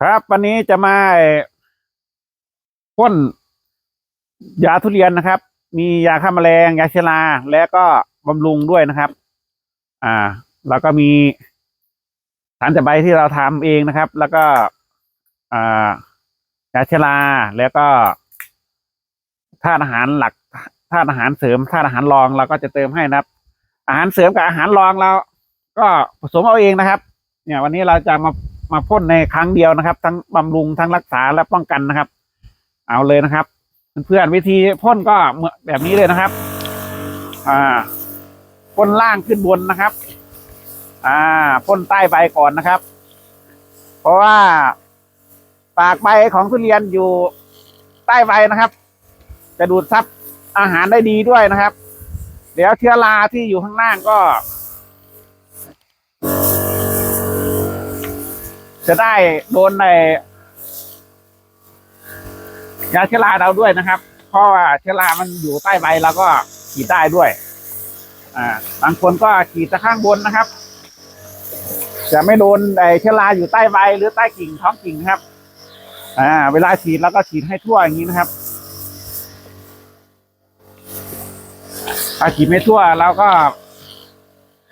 ครับวันนี้จะมาพ่นยาทุเรียนนะครับ มียาฆ่าแมลงยาเชื้อราและก็บำรุงด้วยนะครับ อ่า แล้วก็มีสารจับใบที่เราทำเองนะครับ แล้วก็อ่ายาเชื้อราแล้วก็ธาตุอาหารหลักธาตุอาหารเสริมธาตุอาหารรองเราก็จะเติมให้นะครับ อาหารเสริมกับอาหารรองเราก็ผสมเอาเองนะครับ เนี่ย วันนี้เราจะมา มาพ่นในครั้งเดียวนะครับ ทั้งบำรุงทั้งรักษาและป้องกันนะครับ เอาเลยนะครับ เพื่อนๆวิธีพ่นก็เหมือแบบนี้เลยนะครับ อ่าพ่นล่างขึ้นบนนะครับ อ่าพ่นใต้ใบก่อนนะครับ เพราะว่าปากใบของทุเรียนอยู่ใต้ใบนะครับ จะดูดซับอาหารได้ดีด้วยนะครับ เดี๋ยวเชื้อราที่อยู่ข้างล่างก็ จะได้โดนในยาเชื้อราเราด้วยนะครับ เพราะว่าเชื้อรามันอยู่ใต้ใบเราก็ฉีดได้ด้วย อ่าบางคนก็ฉีดจากข้างบนนะครับ จะไม่โดนไอเชื้อราอยู่ใต้ใบหรือใต้กิ่งท้องกิ่งครับ อ่า เวลาฉีดเราก็ฉีดให้ทั่วอย่างนี้นะครับถ้าฉีดไม่ทั่วเราก็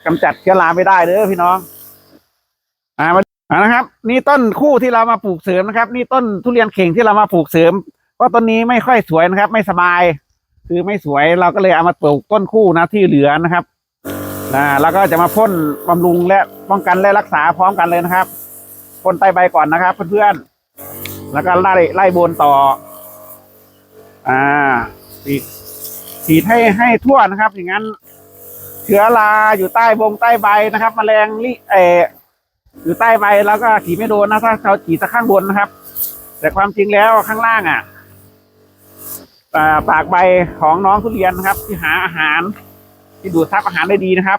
กำจัดเชื้อราไม่ได้เด้อพี่น้อง อ่า อ่านะครับ นี่ต้นคู่ที่เรามาปลูกเสริมนะครับ นี่ต้นทุเรียนเข่งที่เรามาปลูกเสริมเพราะต้นนี้ไม่ค่อยสวยนะครับ ไม่สบาย คือไม่สวยเราก็เลยเอามาปลูกต้นคู่นะที่เหลือนะครับนะแล้วก็จะมาพ่นบำรุงและป้องกันและรักษาพร้อมกันเลยนะครับพ่นใต้ใบก่อนนะครับ เพื่อนๆแล้วก็ไล่ไล่บนต่อ อ่าฉีดฉีดให้ให้ทั่วนะครับ อย่างนั้น เชื้อราอยู่ใต้บงใต้ใบนะครับแมลงลิเอ อยู่ใต้ใบแล้วก็ขี่ไม่โดนนะถ้าเราขี่จากข้างบนนะครับ แต่ความจริงแล้วข้างล่างอะอ่าปากใบของน้องทุเรียนนะครับ ที่หาอาหารที่ดูดซับอาหารได้ดีนะครับ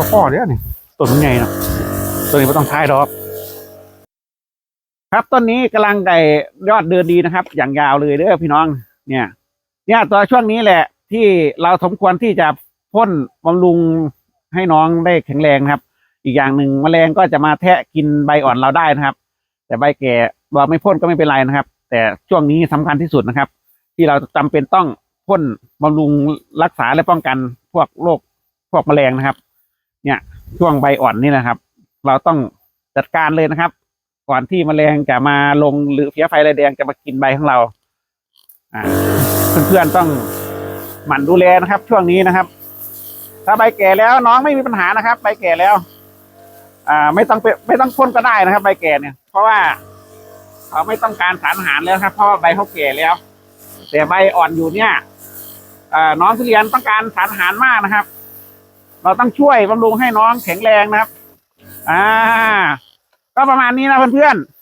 ่พ่อเดี๋ยนี่ต้นมันใหญ่เนาะต้นนี้ไม่ต้องท้ายดอก ครับต้นนี้กำลังไก่ยอดเดินดีนะครับ อย่างยาวเลยเด้อพี่น้อง เนี่ย เนี่ยตัวช่วงนี้แหละ ที่เราสมควรที่จะพ่นบำรุงให้น้องได้แข็งแรงครับ อีกอย่างหนึ่งแมลงก็จะมาแทะกินใบอ่อนเราได้นะครับ แต่ใบแก่เราไม่พ่นก็ไม่เป็นไรนะครับ แต่ช่วงนี้สำคัญที่สุดนะครับ ที่เราจำเป็นต้องพ่นบำรุงรักษาและป้องกันพวกโรคพวกแมลงนะครับ เนี่ยช่วงใบอ่อนนี่นะครับ เราต้องจัดการเลยนะครับ ก่อนที่แมลงจะมาลงหรือเพี้ยไฟลายแดงจะมากินใบของเราอ่าเพื่อนๆต้องหมั่นดูแลนะครับ ช่วงนี้นะครับ ถ้าใบแก่แล้วน้องไม่มีปัญหานะครับ ใบแก่แล้ว อ่า ไม่ต้องไปไม่ต้องพ่นก็ได้นะครับ ใบแก่เนี่ย เพราะว่าเขาไม่ต้องการสารอาหารแล้วครับเพราะว่าใบเขาแก่แล้วแต่ใบอ่อนอยู่เนี่ยอ่าน้องทุเรียนต้องการสารอาหารมากนะครับ เราต้องช่วยบำรุงให้น้องแข็งแรงนะครับ อ่า ก็ประมาณนี้นะเพื่อนๆ